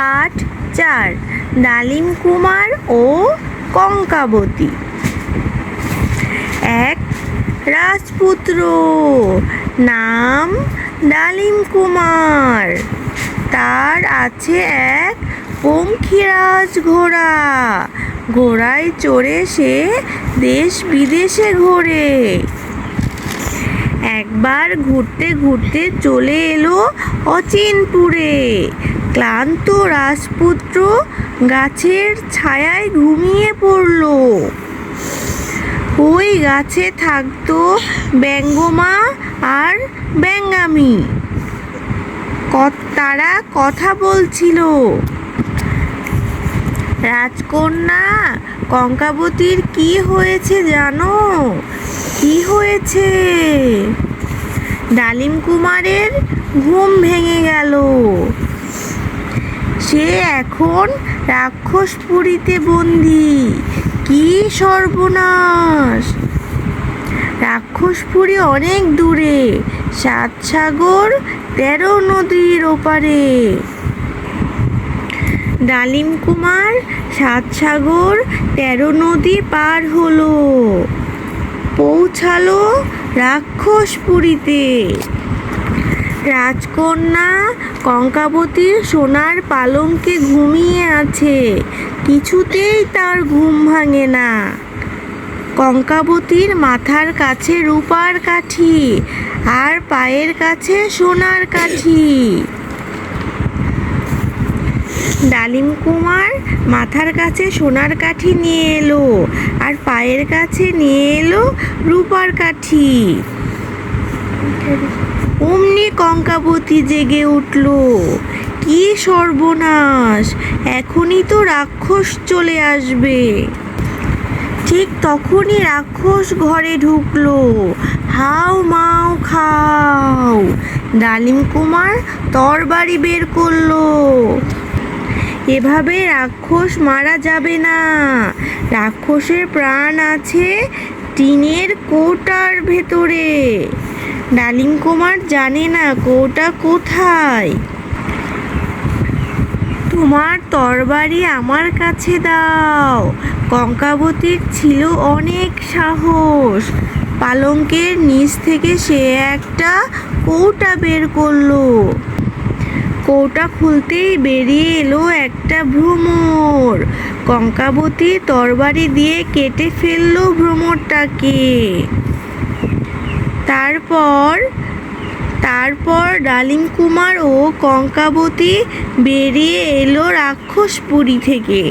পাঠ চার, ডালিম কুমার ও কঙ্কাবতী। এক, রাজপুত্র, নাম ডালিম কুমার। তার আছে এক পঙ্খিরাজ ঘোড়া। ঘোড়ায় চড়ে সে দেশ বিদেশে ঘোরে। একবার ঘুরতে ঘুরতে চলে এলো অচিনপুরে। ক্লান্ত রাজপুত্র গাছের ছায়ায় ঘুমিয়ে পড়ল। ওই গাছে থাকতো ব্যঙ্গমা আর ব্যঙ্গামি। তারা কথা বলছিল। রাজকন্যা, কঙ্কাবতীর কি হয়েছে জানো? কি হয়েছে? ডালিম কুমারের ঘুম ভেঙে গেল। সে এখন রাক্ষসপুরীতে বন্দি। কি সর্বনাশ! রাক্ষসপুরী অনেক দূরে, সাত সাগর, তেরো নদীর ওপারে। ডালিম কুমার, সাত সাগর, তেরো নদী পার হলো। পৌঁছালো রাক্ষসপুরীতে রাজকন্যা কঙ্কাবতীর সোনার পালঙ্কে ঘুমিয়ে আছে। কিছুতেই তার ঘুম ভাঙে না। কঙ্কাবতীর মাথার কাছে রূপার কাঠি আর পায়ের কাছে সোনার কাঠি। ডালিম কুমার মাথার কাছে সোনার কাঠি নিয়ে এলো আর পায়ের কাছে নিয়ে এলো রূপার কাঠি। অমনি কঙ্কাবতী জেগে উঠল। কি সর্বনাশ! এখনই তো রাক্ষস চলে আসবে। ঠিক তখনই রাক্ষস ঘরে ঢুকলো। হাও মাও খাও! ডালিম কুমার তরবারি বের করল। এভাবে রাক্ষস মারা যাবে না। রাক্ষসের প্রাণ আছে টিনের কোটার ভেতরে। ডালিম কুমার জানে না কৌটা কোথায়। তোমার তরবারি আমার কাছে দাও। কঙ্কাবতীর ছিল অনেক সাহস। পালঙ্কের নিচ থেকে সে একটা কৌটা বের করল। কৌটা খুলতেই বেরিয়ে এলো একটা ভ্রমর। কঙ্কাবতী তরবারি দিয়ে কেটে ফেলল ভ্রমরটাকে। তারপর তারপর ডালিম কুমার ও কঙ্কাবতী বেরিয়ে এলো রাক্ষসপুরী থেকে।